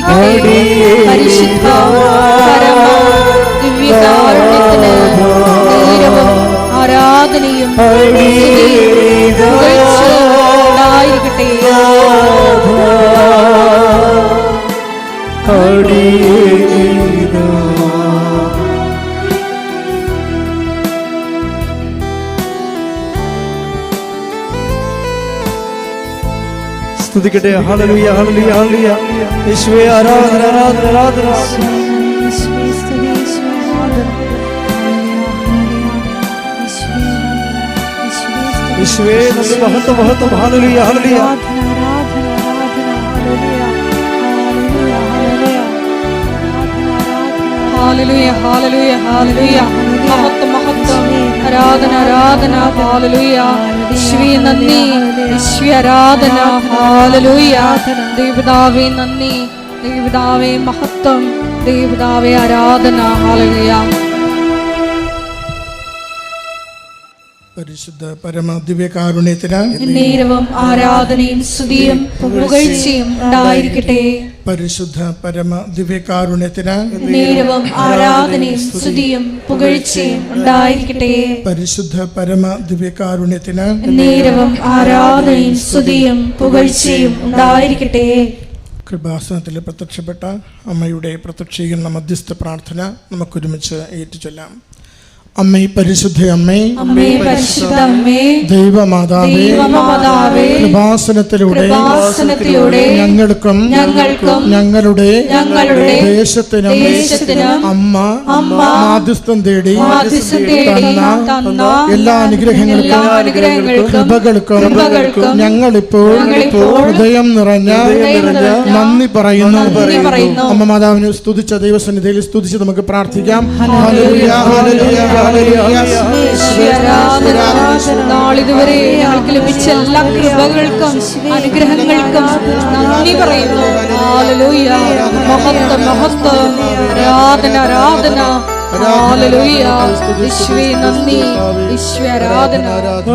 ഉണ്ടായിരിക്കട്ടെ പരിശുദ്ധ പരമ ദിവ്യകാരുണ്യത്തിന് നേരവും ആരാധനയും സ്തുതിയും പുകഴ്ചയും സ്തുതിക്കട്ടെ. ഹല്ലേലൂയ ഹല്ലേലൂയ ഹല്ലേലൂയ യേശുവേ ആരാധന ആരാധന ആരാധന. യേശുവേ നന്ദി മഹത്വം മഹത്വം. ഹാലലുയ ഹാലലുയ ഹാലലുയ മഹത്വം മഹത്വം. ആരാധന ആരാധന ഹാലലൂയ ശ്രീ നന്ദി. ശ്രീ ആരാധന ഹാലലൂയ ദേവതാവേ നന്ദി. ദേവതാവേ മഹത്വം. ദേവതാവേ ആരാധന ഹാലലുയ പരിശുദ്ധ പരമ ദിവ്യകാരുണ്യത്തിന് നേരവും ആരാധനയും സ്തുതിയും പുകഴ്ചയും ഉണ്ടായിരിക്കട്ടെ. പരിശുദ്ധ പരമ ദിവ്യകാരുണ്യത്തിന് നേരവും ആരാധനയും സ്തുതിയും പുകഴ്ചയും ഉണ്ടായിരിക്കട്ടെ. പരിശുദ്ധ നേരവും ആരാധനയും സ്തുതിയും പുകഴ്ചയും ഉണ്ടായിരിക്കട്ടെ. കൃപാസനത്തിൽ പ്രത്യക്ഷപ്പെട്ട അമ്മയുടെ പ്രത്യക്ഷീകരണ മധ്യസ്ഥ പ്രാർത്ഥന നമുക്കൊരുമിച്ച് ഏറ്റുചൊല്ലാം. അമ്മേ പരിശുദ്ധ അമ്മേ. അമ്മേ പരിശുദ്ധ അമ്മേ. ദൈവമാതാവേ. ദൈവമാതാവേ. കൃപാസനത്തിലൂടെ കൃപാസനത്തിലൂടെ ഞങ്ങൾക്കും ഞങ്ങൾക്കും ഞങ്ങളുടെ ഞങ്ങളുടെ ദേശത്തിനും ദേശത്തിനും അമ്മ അമ്മ മാധ്യസ്ഥം തേടി തന്ന എല്ലാ അനുഗ്രഹങ്ങൾക്കും കൃപകൾക്കും ഞങ്ങളിപ്പോൾ ഹൃദയം നിറഞ്ഞ നന്ദി പറയുന്നു. അമ്മ മാതാവിനെ സ്തുതിച്ച ദൈവസന്നിധിയിൽ സ്തുതിച്ച് നമുക്ക് പ്രാർത്ഥിക്കാം. ഹല്ലേലൂയ, ഹല്ലേലൂയ. നാളിതുവരെ ഞങ്ങൾക്ക് ലഭിച്ച എല്ലാ കൃപകൾക്കും അനുഗ്രഹങ്ങൾക്കും നന്ദി പറയുന്നു. മഹത്വം മഹത്വം ആരാധന ആരാധന നന്ദി ഈശ്വരാധന ആരാധന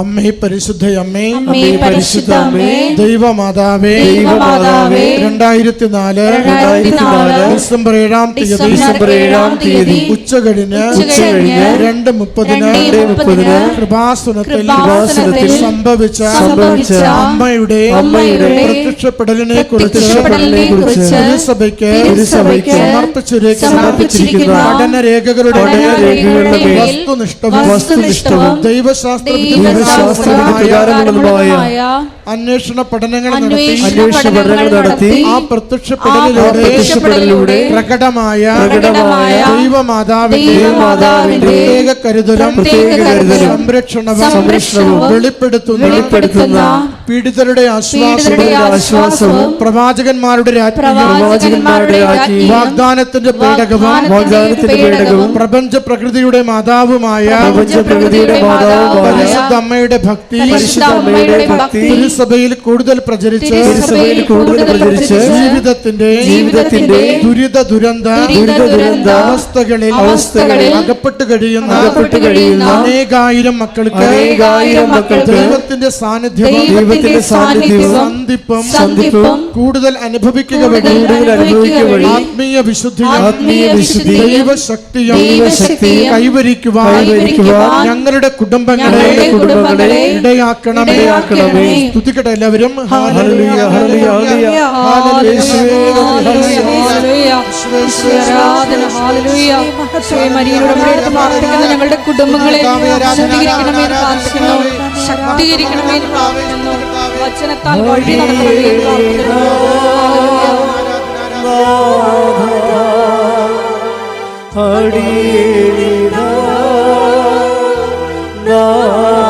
അമ്മേ പരിശുദ്ധ അമ്മേ. പരിശുദ്ധ അമ്മേ. ദൈവമാതാവേ. ദൈവമാതാവേ. രണ്ടായിരത്തി നാല് ഡിസംബർ ഏഴാം തീയതി. ഡിസംബർ ഏഴാം തീയതി. ഉച്ചകഴിഞ്ഞ് ഉച്ചകഴിഞ്ഞ് രണ്ട് മുപ്പതിന് രണ്ട് മുപ്പതിന് കൃപാസനത്തിൽ കൃപാസനത്തിൽ സംഭവിച്ച സംഭവിച്ച അമ്മയുടെ അമ്മയുടെ പ്രത്യക്ഷപ്പെടലിനെ കുറിച്ച് സഭയ്ക്ക് തിരുസഭയ്ക്ക് തിരുസഭയ്ക്ക് സമർപ്പിച്ചിരിക്കുന്ന പഠനരേഖകളുടെ മേൽ വസ്തുനിഷ്ഠവും വസ്തുനിഷ്ഠവും ദൈവശാസ്ത്ര പഠനങ്ങൾ നടത്തി അന്വേഷണ അന്വേഷണ പഠനങ്ങൾ നടത്തി. ആ പ്രത്യക്ഷ പ്രത്യക്ഷപ്പെടലിലൂടെ പ്രകടമായ പ്രകടമായ ദൈവമാതാവിന്റെ പ്രത്യേക കരുതലും സംരക്ഷണവും സംരക്ഷണവും വെളിപ്പെടുത്തുന്ന വെളിപ്പെടുത്തുന്ന പീഡിതരുടെ ആശ്വാസവും പ്രവാചകന്മാരുടെ വാഗ്ദാനത്തിന്റെ പേടകവും വാഗ്ദാനത്തിന്റെ പേടകവും പ്രപഞ്ച പ്രകൃതിയുടെ മാതാവുമായ പ്രപഞ്ച പ്രകൃതിയുടെ മാതാവുമായ പരിശുദ്ധ അമ്മയുടെ ഭക്തി പരിശുദ്ധ അമ്മയുടെ ഭക്തി തിരുസഭയിൽ കൂടുതൽ പ്രചരിച്ച് തിരുസഭയിൽ കൂടുതൽ പ്രചരിച്ച് ജീവിതത്തിന്റെ ജീവിതത്തിന്റെ ദുരിത ദുരന്ത ദുരിത ദുരന്ത അവസ്ഥകളിൽ അവസ്ഥകളിൽ അകപ്പെട്ട് കഴിയുന്ന അകപ്പെട്ട് കഴിയുന്ന അനേകായിരം മക്കൾക്ക് അനേകായിരം മക്കൾക്ക് ദൈവത്തിന്റെ സാന്നിധ്യം ദൈവത്തിന്റെ സാന്നിധ്യം സന്ധിപ്പം സന്ധിപ്പം കൂടുതൽ അനുഭവിക്കുക വഴി കൂടുതൽ അനുഭവിക്കുക വഴി ആത്മീയ വിശുദ്ധി ആത്മീയ വിശുദ്ധി ദൈവശക്തിയും ദൈവശക്തി കൈവരിക്കുവാൻ കൈവരിക്കുവാൻ ഞങ്ങളുടെ കുടുംബങ്ങളെ ഞങ്ങളുടെ കുടുംബങ്ങളെ ഇടയാക്കണം ഇടയാക്കണമേ. സ്തുതിക്കട്ടെ എല്ലാവരും. ഞങ്ങളുടെ കുടുംബങ്ങളെ ശക്തീകരിക്കണമേ വചനത്താൽ വഴി നടത്തണമേ എന്ന്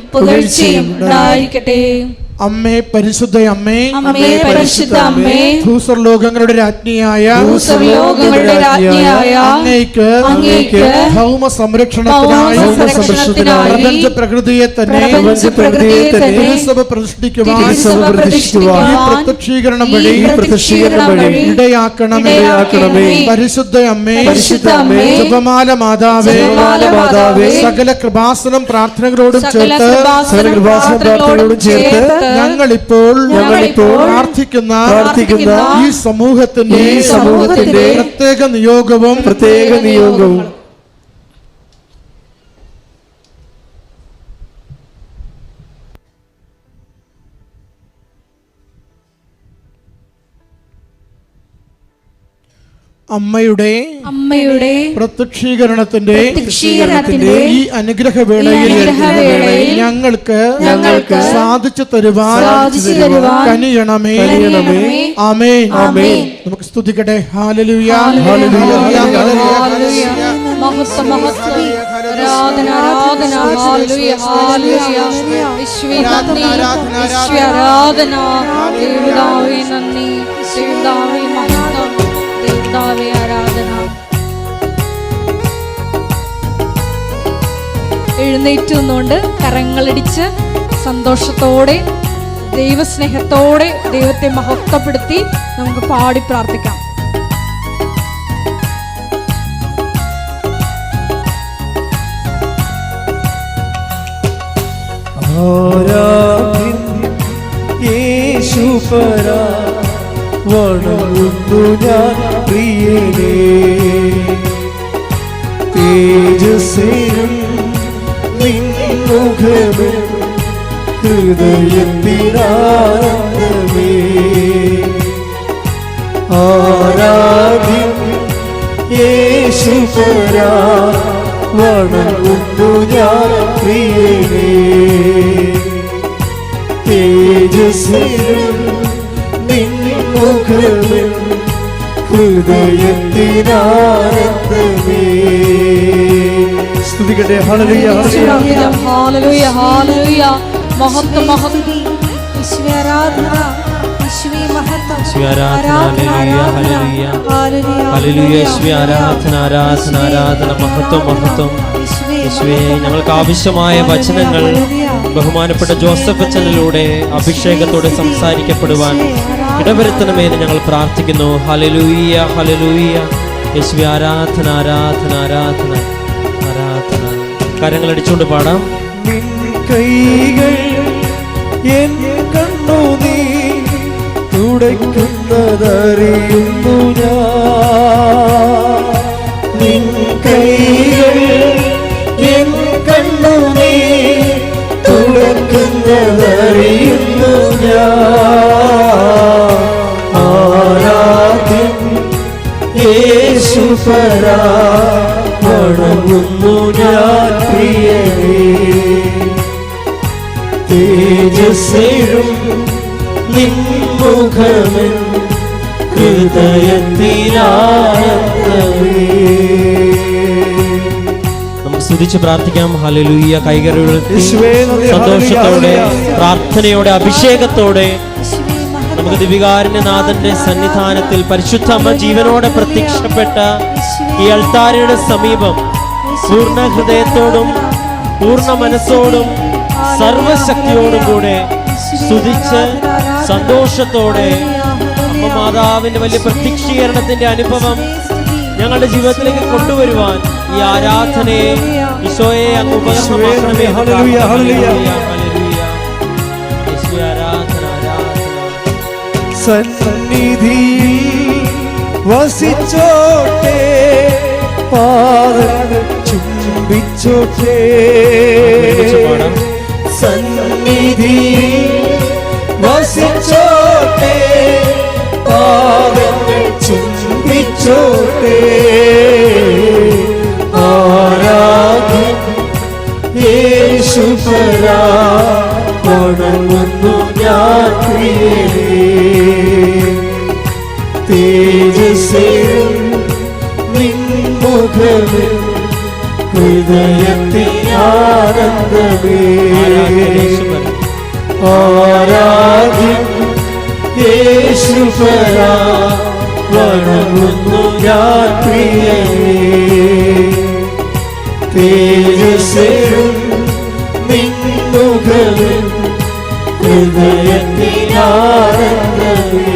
പുകഴ്ചയും ഉണ്ടായിരിക്കട്ടെ. അമ്മേ പരിശുദ്ധ അമ്മേ. അമ്മേ പരിശുദ്ധ അമ്മേ. ഭൂസർ ലോകങ്ങളുടെ രാജ്ഞിയായ ഭൂസ്വർലോകങ്ങളുടെ രാജ്ഞിയായ അങ്ങേക്ക് അങ്ങേക്ക് ഭൗമ സംരക്ഷണത്തിനായി ഭൗമ സംരക്ഷണത്തിനായി പ്രപഞ്ച പ്രകൃതിയെ തന്നെ പ്രപഞ്ച പ്രകൃതിയെ തന്നെ പ്രതിഷ്ഠിക്കുവാൻ പ്രതിഷ്ഠിക്കുവാൻ ഈ പ്രത്യക്ഷീകരണം വഴി ഈ പ്രത്യക്ഷീകരണം വഴി ഇടയാക്കണം ഇടയാക്കണമേ. പരിശുദ്ധ അമ്മേ. പരിശുദ്ധ അമ്മേ, ജപമാല മാതാവേ. ജപമാല മാതാവേ, സകല കൃപാസനം പ്രാർത്ഥനകളോടും ചേർത്ത് സകല കൃപാസനം പ്രാർത്ഥനകളോടും ചേർത്ത് ഞങ്ങളിപ്പോൾ ഞങ്ങളിപ്പോൾ പ്രാർത്ഥിക്കുന്ന പ്രാർത്ഥിക്കുന്ന ഈ സമൂഹത്തിന്റെ ഈ സമൂഹത്തിന്റെ പ്രത്യേക നിയോഗവും പ്രത്യേക നിയോഗവും. അമ്മയുടെ അമ്മയുടെ പ്രത്യക്ഷീകരണത്തിന്റെ പ്രത്യക്ഷീകരണത്തിന്റെ ഈ അനുഗ്രഹവേളയിൽ വേളയിൽ ഞങ്ങൾക്ക് ഞങ്ങൾക്ക് സാധിച്ചു തരുവാൻ കനിയണമേ. കനിയണമേ. ആമേൻ. ആമേൻ. നമുക്ക് സ്തുതിക്കട്ടെ. ഹല്ലേലൂയ ഹല്ലേലൂയ, ഹല്ലേലൂയ. മഹത്വം മഹത്വ. ആരാധന ആരാധന. ഹല്ലേലൂയ ഹല്ലേലൂയ നന്ദി. ആരാധന എഴുന്നേറ്റ് നിന്നുകൊണ്ട് കരങ്ങളടിച്ച് സന്തോഷത്തോടെ ദൈവസ്നേഹത്തോടെ ദൈവത്തെ മഹത്വപ്പെടുത്തി നമുക്ക് പാടി പ്രാർത്ഥിക്കാം. സ്തുതിക്കട്ടെ ഹല്ലേലൂയ ഹല്ലേലൂയ. ഹാലലൂയ ഹാലലൂയ മഹത്വം മഹത്വം. ഈശ്വര ആരാധന ഈശ്വരീ മഹത്വം. യേശുവേ ആരാധന ഹല്ലേലൂയ ഹല്ലേലൂയ. ഹല്ലേലൂയ ആരാധന ആരാധന ആരാധന. മഹത്വം മഹത്വം. ഞങ്ങൾക്ക് ആവശ്യമായ വചനങ്ങൾ ബഹുമാനപ്പെട്ട ജോസഫ് അച്ഛനിലൂടെ അഭിഷേകത്തോടെ സംസാരിക്കപ്പെടുവാൻ ഇടവരുത്തണമെന്ന് ഞങ്ങൾ പ്രാർത്ഥിക്കുന്നു. ഹലലൂയ ഹലലൂയ യേശുവേ ആരാധന ആരാധന ആരാധന. കരങ്ങൾ അടിച്ചുകൊണ്ട് പാടാം കൈകൾ എൻ കണ്ണു നീ തുടയ്ക്കുന്നതറിയുന്നു ഞാൻ. കണ്ണു നീ തുടയ്ക്കുന്നതറിയുന്നു ഞാൻ. ആരാധ്യം യേശുപരാ വണങ്ങുന്നു ഞാൻ പ്രിയനേ തേജസ്സേഴും നിൻമുഖമൻ ഹൃദയത്തിലാനന്ദമേ നമുക്ക് സ്തുതിച്ച് പ്രാർത്ഥിക്കാം. ഹല്ലേലൂയ. കൈകറികൾ സന്തോഷത്തോടെ പ്രാർത്ഥനയോടെ അഭിഷേകത്തോടെ നമുക്ക് ദിവികാരനാഥന്റെ സന്നിധാനത്തിൽ പരിശുദ്ധ അമ്മ ജീവനോടെ പ്രത്യക്ഷപ്പെട്ട ഈ അൾത്താരയുടെ സമീപം പൂർണ ഹൃദയത്തോടും പൂർണ മനസ്സോടും സർവശക്തിയോടും കൂടെ സ്തുതിച്ച് സന്തോഷത്തോടെ അമ്മ മാതാവിന്റെ വലിയ പ്രത്യക്ഷീകരണത്തിന്റെ അനുഭവം ഞങ്ങളുടെ ജീവിതത്തിലേക്ക് കൊണ്ടുവരുവാൻ ഈ ആരാധനയെ ഈശോയെ അങ്ങ് ഉപകരണമേ വസിച്ചോ? പാദങ്ങൾ ചുംബിച്ചോട്ടെ. സന്നിധി വസിച്ചോട്ടെ. പാദങ്ങൾ ചുംബിച്ചോട്ടെ ആരാധ്യം യേശുപരാ വണങ്ങുന്നു ഞാൻ. പ്രിയരേ തേജസ്സിൽ സുഖമേ ഹൃദയത്തിൽ ആനന്ദമേ ആരാധ്യം യേശുപരാ വണങ്ങുന്നു ഞാൻ പ്രിയമേ തേജസ്സേഴും നിന്നുകളും ഹൃദയത്തിൽ ആനന്ദമേ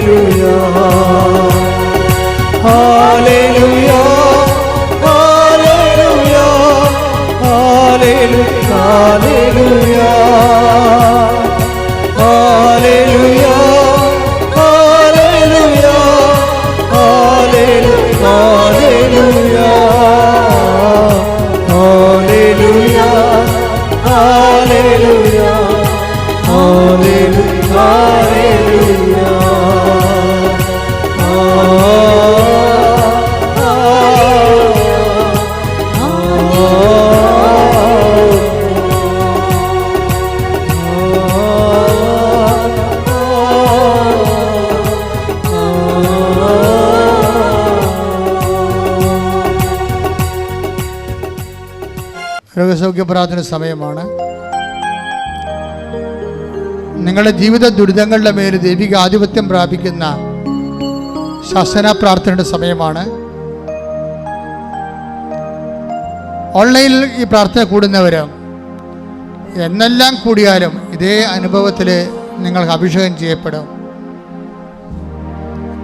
Hallelujah. രോഗസൗഖ്യ പ്രാർത്ഥന സമയമാണ്. നിങ്ങളുടെ ജീവിത ദുരിതങ്ങളുടെ മേൽ ദൈവിക ആധിപത്യം പ്രാപിക്കുന്ന ശാസന പ്രാർത്ഥനയുടെ സമയമാണ്. ഓൺലൈനിൽ ഈ പ്രാർത്ഥന കൂടുന്നവർ എന്നെല്ലാം കൂടിയാലും ഇതേ അനുഭവത്തിൽ നിങ്ങൾക്ക് അഭിഷേകം ചെയ്യപ്പെടും.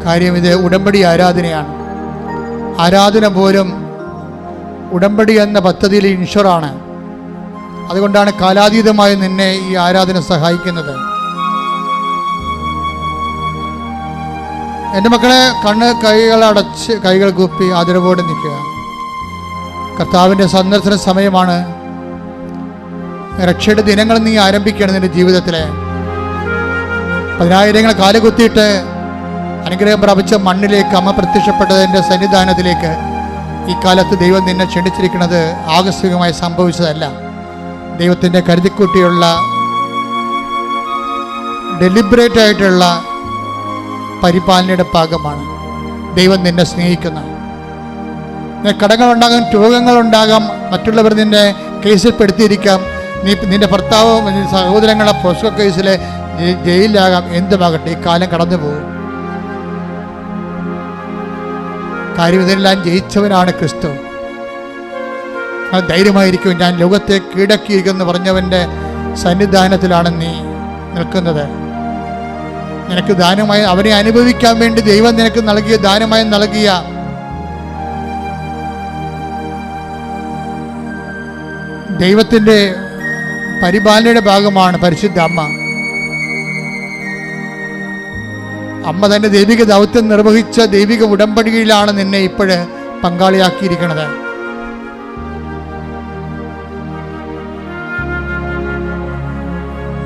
കാര്യം ഇത് ഉടമ്പടി ആരാധനയാണ്. ആരാധന പോലും ഉടമ്പടി എന്ന പദ്ധതിയിൽ ഇൻഷുറാണ് അതുകൊണ്ടാണ് കാലാതീതമായി നിന്നെ ഈ ആരാധന സഹായിക്കുന്നത്. എന്റെ മക്കളെ കണ്ണ് കൈകൾ അടച്ച് കൈകൾ കുപ്പി ആദരവോടെ നിൽക്കുക. കർത്താവിന്റെ സന്ദർശന സമയമാണ്. രക്ഷയുടെ ദിനങ്ങൾ നീ ആരംഭിക്കുകയാണ് നിന്റെ ജീവിതത്തിലെ. പതിനായിരങ്ങൾ കാലുകുത്തിയിട്ട് അനുഗ്രഹം പ്രാപിച്ച മണ്ണിലേക്ക് അമ്മ പ്രത്യക്ഷപ്പെട്ടതിന്റെ സന്നിധാനത്തിലേക്ക്. ഈ കാലത്ത് ദൈവം നിന്നെ ക്ഷണിച്ചിരിക്കുന്നത് ആകസ്മികമായി സംഭവിച്ചതല്ല. ദൈവത്തിന്റെ കരുതിക്കൂട്ടിയുള്ള ഡെലിബറേറ്റ് ആയിട്ടുള്ള പരിപാലനയുടെ ഭാഗമാണ് ദൈവം നിന്നെ സ്നേഹിക്കുന്ന കടങ്ങളുണ്ടാകാം രോഗങ്ങളുണ്ടാകാം മറ്റുള്ളവർ നിന്നെ കേസിൽ പെടുത്തിയിരിക്കാം. നീ നിന്റെ ഭർത്താവ് സഹോദരങ്ങളെ പോസ്കോ കേസിലെ ജയി- ജയിലിലാകാം എന്തുമാകട്ടെ ഈ കാലം കടന്നു പോകും കാര്യം ഇതെല്ലാം ജയിച്ചവനാണ് ക്രിസ്തു. ധൈര്യമായിരിക്കും ഞാൻ ലോകത്തെ കീഴക്കിയിരിക്കുന്നു പറഞ്ഞവന്റെ സന്നിധാനത്തിലാണ് നീ നിൽക്കുന്നത്. നിനക്ക് ദാനമായി അവനെ അനുഭവിക്കാൻ വേണ്ടി ദൈവം നിനക്ക് നൽകിയ ദാനമായി നൽകിയ ദൈവത്തിന്റെ പരിപാലനയുടെ ഭാഗമാണ് പരിശുദ്ധ അമ്മ. അമ്മ തന്റെ ദൈവിക ദൗത്യം നിർവഹിച്ച ദൈവിക ഉടമ്പടിയിലാണ് നിന്നെ ഇപ്പോഴ് പങ്കാളിയാക്കിയിരിക്കുന്നത്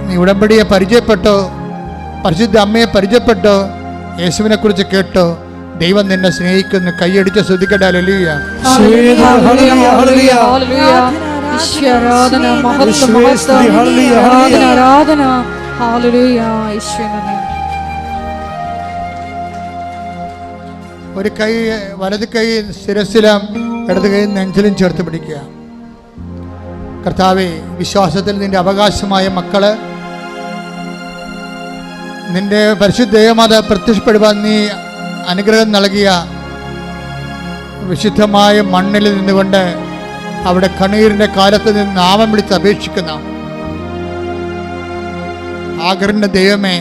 നീ ഉടമ്പടിയെ പരിചയപ്പെട്ടോ പരിശുദ്ധ അമ്മയെ പരിചയപ്പെട്ടോ യേശുവിനെ കുറിച്ച് കേട്ടോ. ദൈവം നിന്നെ സ്നേഹിക്കുന്നു. കൈയടിച്ച് ശ്രദ്ധിക്കട്ടെ. ഈശോ ആരാധന ആരാധന ആരാധന ഒരു കൈ വലത് കൈ ശിരസിലും ഇടത് കൈ നെഞ്ചിലും ചേർത്ത് പിടിക്കുക. കർത്താവെ വിശ്വാസത്തിൽ നിന്റെ അവകാശമായ മക്കൾ നിന്റെ പരിശുദ്ധ ദൈവമാത പ്രത്യക്ഷപ്പെടുവാൻ നീ അനുഗ്രഹം നൽകിയ വിശുദ്ധമായ മണ്ണിൽ നിന്നുകൊണ്ട് അവിടെ കണ്ണീരിന്റെ കാലത്ത് നിന്ന് നാമം വിളിച്ച് അപേക്ഷിക്കുന്ന ആഗ്രഹിന്റെ ദൈവമേ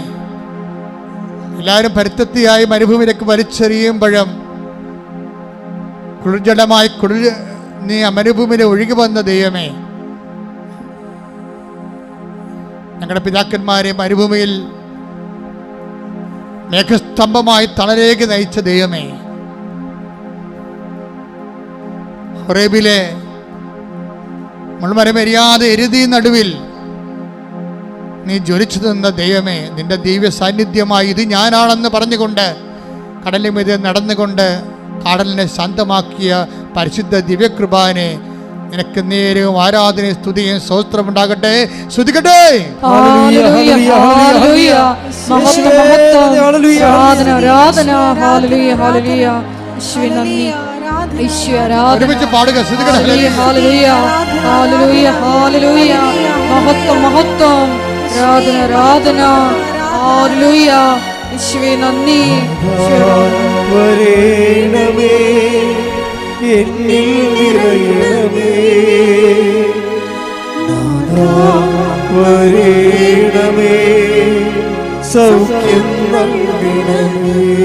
എല്ലാവരും പരുത്തത്തിയായി മരുഭൂമിയിലേക്ക് വലിച്ചെറിയുമ്പോഴും കുളിർജലമായി കുളിർ നീ ആ മരുഭൂമിയിൽ ഒഴുകി വന്ന ദൈവമേ. ഞങ്ങളുടെ പിതാക്കന്മാരെ മരുഭൂമിയിൽ മേഘസ്തംഭമായി തളരേക്ക് നയിച്ച ദൈവമേ. ഹൊറേബിലെ മുൾമരമെരിയാതെ എരുതി നടുവിൽ നീ ജ്വലിച്ചു തന്ന ദൈവമേ നിന്റെ ദിവ്യ സാന്നിധ്യമായി ഇത് ഞാനാണെന്ന് പറഞ്ഞുകൊണ്ട് കടലിന് മീതെ നടന്നുകൊണ്ട് കടലിനെ ശാന്തമാക്കിയ പരിശുദ്ധ ദിവ്യകൃപാനെ നിനക്ക് നേരവും ആരാധനയും സ്തുതിയും സ്തോത്രമുണ്ടാകട്ടെ സ്തുതിക്കട്ടെ ഹല്ലേലൂയ, ഹല്ലേലൂയ, ഹല്ലേലൂയ. മഹത്വം, മഹത്വം. ഹല്ലേലൂയ. ആരാധന, ആരാധന. ഹല്ലേലൂയ, ഹല്ലേലൂയ. യേശുവേ നന്ദി. യേശുവേ ആരാധന. ഒരുമിച്ച് പാടുക സ്തുതിക്കട്ടെ ഹല്ലേലൂയ, ഹല്ലേലൂയ. ഹല്ലേലൂയ, ഹല്ലേലൂയ. മഹത്വം മഹത്വം ആരാധന ആരാധന. ഹല്ലേലൂയ. യേശുവേ നന്ദി. വരേണമേ. എന്നിൽ നിറയണമേ. വരേണമേ. സൗഖ്യം നൽകണമേ.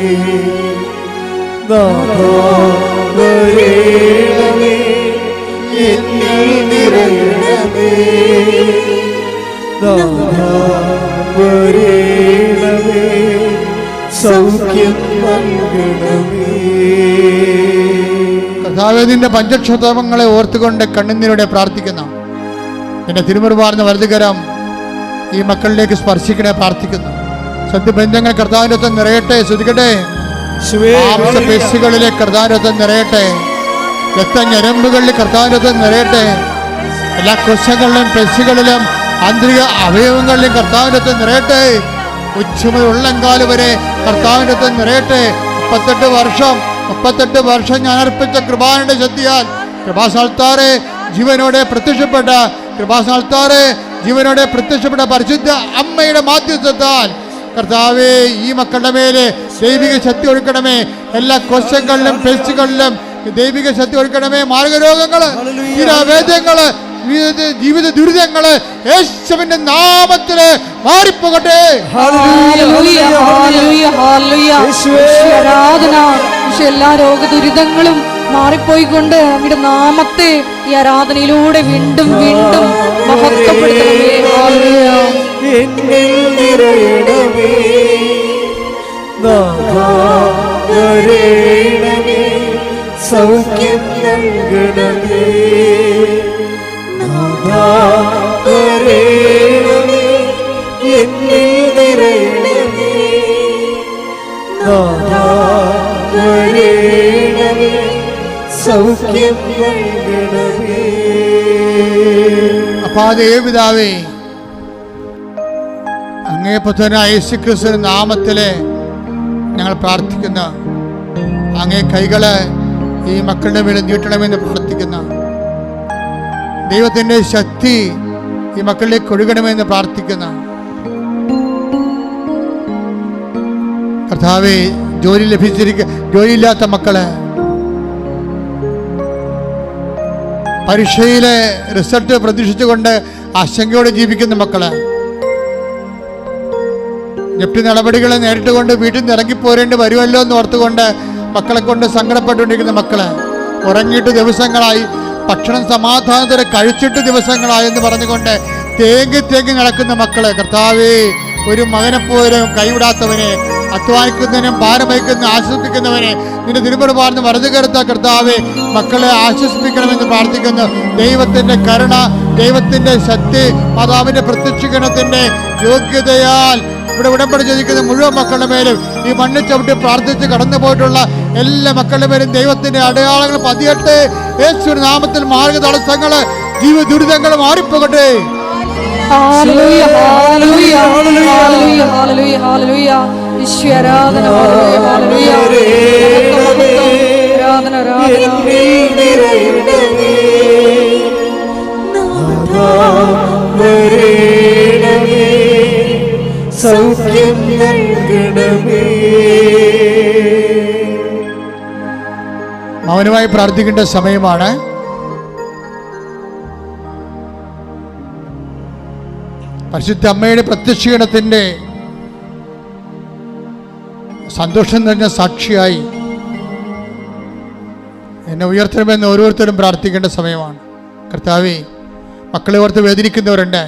വരേണമേ. എന്നിൽ നിറയണമേ. വരേണമേ സൗഖ്യം നൽകണമേ. കഥാവേദിന്റെ പഞ്ചക്ഷതമങ്ങളെ ഓർത്തുകൊണ്ട് കണ്ണുനീരോടെ പ്രാർത്ഥിക്കുന്ന എന്റെ തിരുമുറുപാർന്ന വലതുകരം ഈ മക്കളിലേക്ക് സ്പർശിക്കണേ പ്രാർത്ഥിക്കുന്നു. സത്യബന്ധങ്ങൾ കർത്താവിനൊത്തം നിറയട്ടെ ശ്രദ്ധിക്കട്ടെ പേശികളിലെ കർത്താവിനൊത്തം നിറയട്ടെ. രക്തഞരമ്പുകളിൽ കർത്താവിനൊത്തം നിറയട്ടെ. എല്ലാ കൊശങ്ങളിലും പെശികളിലും ആന്തരിക അവയവങ്ങളിലും കർത്താവിന്റെ അത് നിറയട്ടെ. ഉച്ചമുതൽ വരെ അത് നിറയട്ടെ. മുപ്പത്തെട്ട് വർഷം മുപ്പത്തെട്ട് വർഷം ഞാൻ അർപ്പിച്ച കൃപാനയുടെ ശക്തിയാൽ കൃപാസാൽത്താറെ ജീവനോടെ പ്രത്യക്ഷപ്പെട്ട കൃപാസാൽത്താറെ ജീവനോടെ പ്രത്യക്ഷപ്പെട്ട പരിശുദ്ധ അമ്മയുടെ മാധ്യസ്ഥത്താൽ കർത്താവേ ഈ മക്കളുടെ മേലെ ദൈവിക ശക്തി ഒഴുക്കണമേ എല്ലാ കൊശങ്ങളിലും പെസ്റ്റുകളിലും ദൈവിക ശക്തി ഒഴുക്കണമേ മാർഗരോഗങ്ങൾ തീരാവേദ്യങ്ങൾ ജീവിത- ജീവിത ദുരിതങ്ങൾ യേശുവിന്റെ നാമത്തിൽ മാറിപ്പോകട്ടെ. ഹല്ലേലൂയ, ഹല്ലേലൂയ, ഹല്ലേലൂയ. യേശുവേ. യേശുവേ ആരാധന. പക്ഷെ എല്ലാ രോഗദുരിതങ്ങളും മാറിപ്പോയിക്കൊണ്ട് അങ്ങയുടെ നാമത്തെ ഈ ആരാധനയിലൂടെ വീണ്ടും വീണ്ടും മഹത്വപ്പെടുത്തണമേ. സൗഖ്യം നൽകണമേ. സൗഖ്യം അപ്പാ അങ്ങേ പുത്രനായ യേശുക്രിസ്തു നാമത്തിലെ ഞങ്ങൾ പ്രാർത്ഥിക്കുന്ന അങ്ങേ കൈകൾ ഈ മക്കളുടെ മേലെ നീട്ടണമെന്ന് പ്രാർത്ഥിക്കുന്ന ദൈവത്തിന്റെ ശക്തി ഈ മക്കളിലേക്ക് ഒഴുകണമെന്ന് പ്രാർത്ഥിക്കുന്ന കർത്താവെ ജോലി ലഭിച്ചിരിക്ക ജോലിയില്ലാത്ത മക്കൾ പരീക്ഷയിലെ റിസൾട്ട് പ്രതീക്ഷിച്ചുകൊണ്ട് ആശങ്കയോടെ ജീവിക്കുന്ന മക്കൾ. ജപ്തി നടപടികളെ നേരിട്ടുകൊണ്ട് വീട്ടിൽ നിന്ന് ഇറങ്ങിപ്പോരേണ്ടി വരുമല്ലോ എന്ന് ഓർത്തുകൊണ്ട് മക്കളെ കൊണ്ട് സങ്കടപ്പെട്ടുകൊണ്ടിരിക്കുന്ന മക്കൾ ഉറങ്ങിയിട്ട് ദിവസങ്ങളായി ഭക്ഷണം സമാധാനത്തോടെ കഴിച്ചിട്ട് ദിവസങ്ങളായി എന്ന് പറഞ്ഞുകൊണ്ട് തേങ്ങി തേങ്ങി നടക്കുന്ന മക്കൾ കർത്താവേ ഒരു മകനെപ്പോലും പോലും കൈവിടാത്തവനെ അധ്വാനിക്കുന്നതിനും ഭാരം വഹിക്കുന്ന ആശ്വസിപ്പിക്കുന്നവനെ നിന്റെ തിരുമുറപാർന്ന് വരതു കരുത്ത കർത്താവെ മക്കളെ ആശ്വസിപ്പിക്കണമെന്ന് പ്രാർത്ഥിക്കുന്നു. ദൈവത്തിന്റെ കരുണ ദൈവത്തിന്റെ ശക്തി മാതാവിന്റെ പ്രത്യക്ഷീകരണത്തിന്റെ യോഗ്യതയാൽ ഇവിടെ ഉടമ്പടി ചോദിക്കുന്ന മുഴുവൻ മക്കളുടെ മേലും ഈ മണ്ണ് ചവിട്ടി പ്രാർത്ഥിച്ച് കടന്നു പോയിട്ടുള്ള എല്ലാ മക്കളുടെ മേലും ദൈവത്തിന്റെ അടയാളങ്ങൾ പതിയട്ടെ. യേശു നാമത്തിൽ മാർഗ തടസ്സങ്ങൾ ജീവ ദുരിതങ്ങൾ മാറിപ്പോകട്ടെ. ഹല്ലേലൂയ ഹല്ലേലൂയ ഹല്ലേലൂയ ഹല്ലേലൂയ ഹല്ലേലൂയ ഈശോ ആരാധന ഹല്ലേലൂയ ഹല്ലേലൂയ ആരാധന ആരാധന എന്നിൽ നിറയണമേ സൗഖ്യം നൽകണമേ മൗനമായി പ്രാർത്ഥിക്കേണ്ട സമയമാണ്. പരിശുദ്ധ അമ്മയുടെ പ്രത്യക്ഷീകരണത്തിന്റെ സന്തോഷം നിറഞ്ഞ സാക്ഷിയായി എന്നെ ഉയർത്തണമെന്ന് ഓരോരുത്തരും പ്രാർത്ഥിക്കേണ്ട സമയമാണ്. കർത്താവെ മക്കളെ ഓർത്ത് വേദനിക്കുന്നവരുണ്ട്.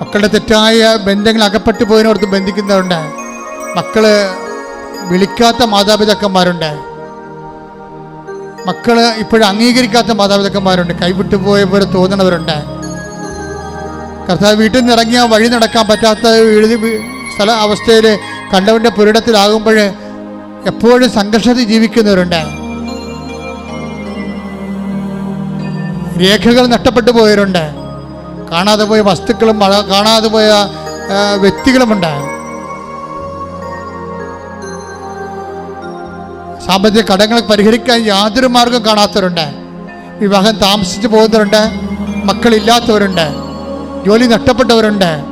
മക്കളുടെ തെറ്റായ ബന്ധങ്ങൾ അകപ്പെട്ടു പോയതിനോർത്ത് ബന്ധിക്കുന്നവരുണ്ട്. മക്കൾ വിളിക്കാത്ത മാതാപിതാക്കന്മാരുണ്ട്. മക്കൾ ഇപ്പോഴും അംഗീകരിക്കാത്ത മാതാപിതാക്കന്മാരുണ്ട്. കൈവിട്ടു പോയ പോലെ തോന്നണവരുണ്ട്. കർത്താവ് വീട്ടിൽ നിന്ന് ഇറങ്ങിയാൽ വഴി നടക്കാൻ പറ്റാത്ത എഴുതി സ്ഥല അവസ്ഥയിൽ കണ്ടവന്റെ പുരിടത്തിലാകുമ്പോൾ എപ്പോഴും സംഘർഷത്തിൽ ജീവിക്കുന്നവരുണ്ട്. രേഖകൾ നഷ്ടപ്പെട്ടു പോയവരുണ്ട്. കാണാതെ പോയ വസ്തുക്കളും കാണാതെ പോയ വ്യക്തികളുമുണ്ട്. സാമ്പത്തിക കടങ്ങൾ പരിഹരിക്കാൻ യാതൊരു മാർഗം കാണാത്തവരുണ്ട്. വിവാഹം താമസിച്ചു പോകുന്നവരുണ്ട്. മക്കളില്ലാത്തവരുണ്ട്. ജോലി നഷ്ടപ്പെട്ടവരുണ്ട്.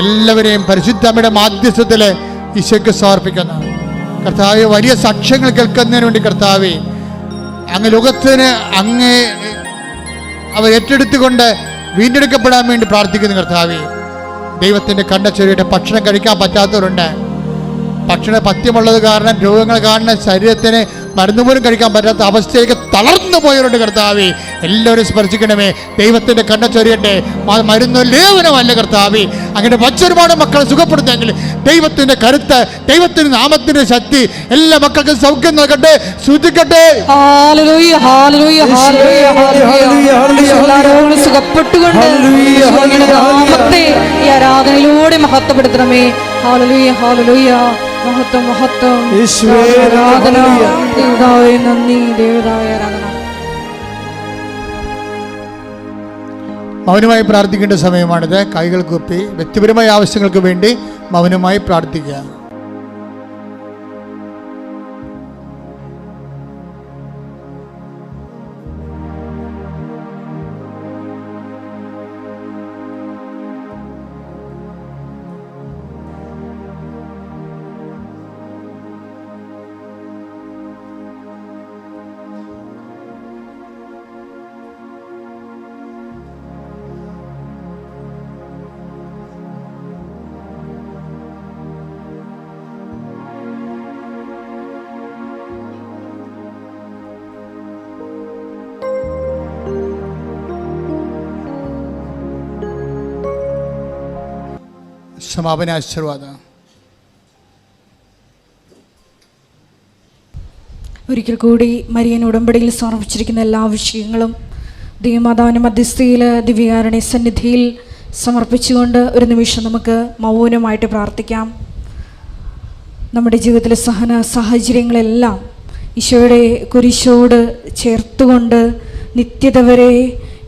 എല്ലാവരെയും പരിശുദ്ധമ്മയുടെ മാധ്യസ്ഥത്തിൽ ഈശോയ്ക്ക് സമർപ്പിക്കുന്നു. കർത്താവ് വലിയ സാക്ഷ്യങ്ങൾ കേൾക്കുന്നതിന് വേണ്ടി കർത്താവ് അങ്ങ് ലോകത്തിന് അങ്ങേ അവർ ഏറ്റെടുത്തുകൊണ്ട് വീണ്ടെടുക്കപ്പെടാൻ വേണ്ടി പ്രാർത്ഥിക്കുന്നു കർത്താവെ. ദൈവത്തിന്റെ കണ്ണച്ചൊരിയുടെ ഭക്ഷണം കഴിക്കാൻ പറ്റാത്തവരുണ്ട്. ഭക്ഷണ പഥ്യമുള്ളത് കാരണം രോഗങ്ങൾ കാരണം ശരീരത്തിന് മരുന്ന് പോലും കഴിക്കാൻ പറ്റാത്ത അവസ്ഥയിലേക്ക് തളർന്നു പോയവരുണ്ട് കർത്താവെ. എല്ലാവരും സ്പർശിക്കണമേ. ദൈവത്തിന്റെ കണ്ണച്ചൊരിയട്ടെ മരുന്ന് ലേവനമല്ല കർത്താവി. അങ്ങനെ വച്ചൊരുപാട് മക്കളെ സുഖപ്പെടുത്തെങ്കിൽ ദൈവത്തിന്റെ കരുത്ത് ദൈവത്തിന്റെ നാമത്തിന്റെ ശക്തി എല്ലാ മക്കൾക്കും സൗഖ്യം നൽകട്ടെ. ശ്രദ്ധിക്കട്ടെ സുഖപ്പെട്ടുകൊണ്ട് ഈ ആരാധനയിലൂടെ മഹത്വപ്പെടുത്തണമേ. ഹല്ലേലൂയ ഹല്ലേലൂയ മഹത്വം മഹത്വം. യേശുവേ, ദേവതാവേ നന്ദി. ദേവതാവേ മൗനമായി പ്രാർത്ഥിക്കേണ്ട സമയമാണിത്. കൈകൾ കുപ്പി വ്യക്തിപരമായ ആവശ്യങ്ങൾക്ക് വേണ്ടി മൗനമായി പ്രാർത്ഥിക്കുക. സമാപന ആശീർവാദം. ഒരിക്കൽ കൂടി മരിയൻ ഉടമ്പടിയിൽ സമർപ്പിച്ചിരിക്കുന്ന എല്ലാ വിഷയങ്ങളും ദൈവമാതാവിന്റെ മധ്യസ്ഥയിൽ ദിവ്യകാരണി സന്നിധിയിൽ സമർപ്പിച്ചുകൊണ്ട് ഒരു നിമിഷം നമുക്ക് മൗനമായിട്ട് പ്രാർത്ഥിക്കാം. നമ്മുടെ ജീവിതത്തിലെ സഹന സാഹചര്യങ്ങളെല്ലാം ഈശോയുടെ കുരിശോട് ചേർത്തുകൊണ്ട് നിത്യത വരെ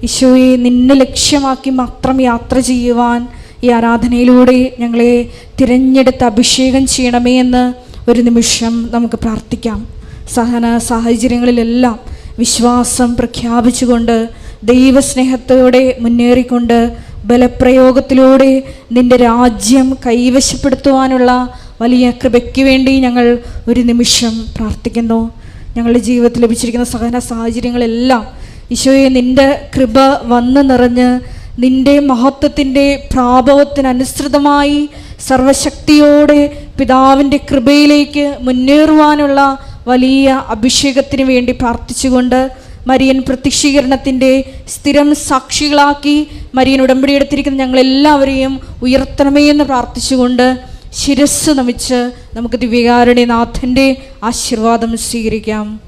ഈശോയെ നിന്നെ ലക്ഷ്യമാക്കി മാത്രം യാത്ര ചെയ്യുവാൻ ഈ ആരാധനയിലൂടെ ഞങ്ങളെ തിരഞ്ഞെടുത്ത് അഭിഷേകം ചെയ്യണമേ എന്ന് ഒരു നിമിഷം നമുക്ക് പ്രാർത്ഥിക്കാം. സഹന സാഹചര്യങ്ങളിലെല്ലാം വിശ്വാസം പ്രഖ്യാപിച്ചുകൊണ്ട് ദൈവസ്നേഹത്തോടെ മുന്നേറിക്കൊണ്ട് ബലപ്രയോഗത്തിലൂടെ നിന്റെ രാജ്യം കൈവശപ്പെടുത്തുവാനുള്ള വലിയ കൃപയ്ക്ക് വേണ്ടി ഞങ്ങൾ ഒരു നിമിഷം പ്രാർത്ഥിക്കുന്നു. ഞങ്ങളുടെ ജീവിതത്തിൽ ലഭിച്ചിരിക്കുന്ന സഹന സാഹചര്യങ്ങളെല്ലാം ഈശോയെ നിന്റെ കൃപ വന്ന് നിറഞ്ഞ് നിന്റെ മഹത്വത്തിന്റെ പ്രാഭവത്തിനനുസൃതമായി സർവശക്തിയോടെ പിതാവിന്റെ കൃപയിലേക്ക് മുന്നേറുവാനുള്ള വലിയ അഭിഷേകത്തിന് വേണ്ടി പ്രാർത്ഥിച്ചുകൊണ്ട് മരിയൻ പ്രത്യക്ഷീകരണത്തിന്റെ സ്ഥിരം സാക്ഷികളാക്കി മരിയൻ ഉടമ്പടി എടുത്തിരിക്കുന്ന ഞങ്ങളെല്ലാവരെയും ഉയർത്തണമേ എന്ന് പ്രാർത്ഥിച്ചുകൊണ്ട് ശിരസ് നമിച്ച് നമുക്ക് ദിവ്യകാരുണ്യനാഥന്റെ ആശീർവാദം സ്വീകരിക്കാം.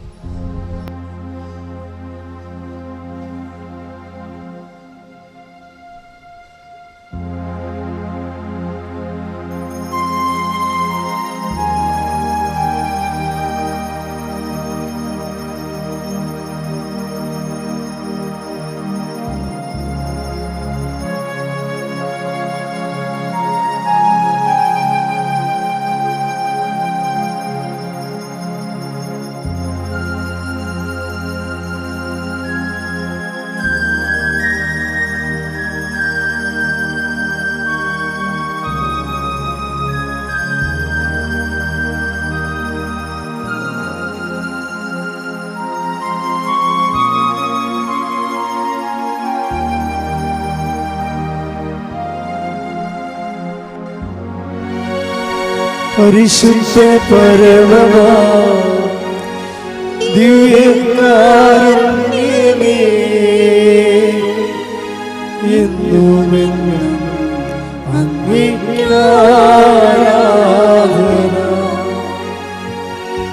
പരിശുദ്ധ പരമമാ. ദിവ്യകാരുണ്യമേ എന്നുമെന്നും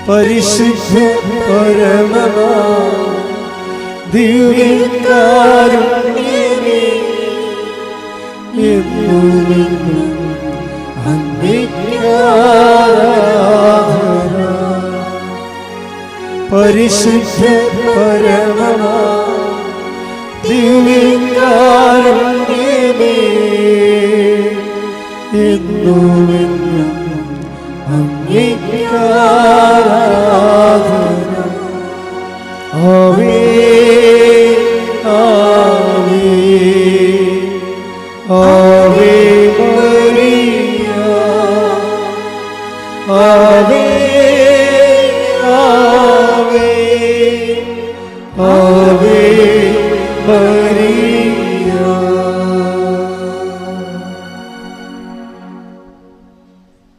പരിശുദ്ധ പരമമാ. ദിവ്യകാരുണ്യമേ എന്നുമെന്നും അങ്ങേക്കാരാധന പരിശുദ്ധ പരമ ദിവ്യകാരുണ്യമേ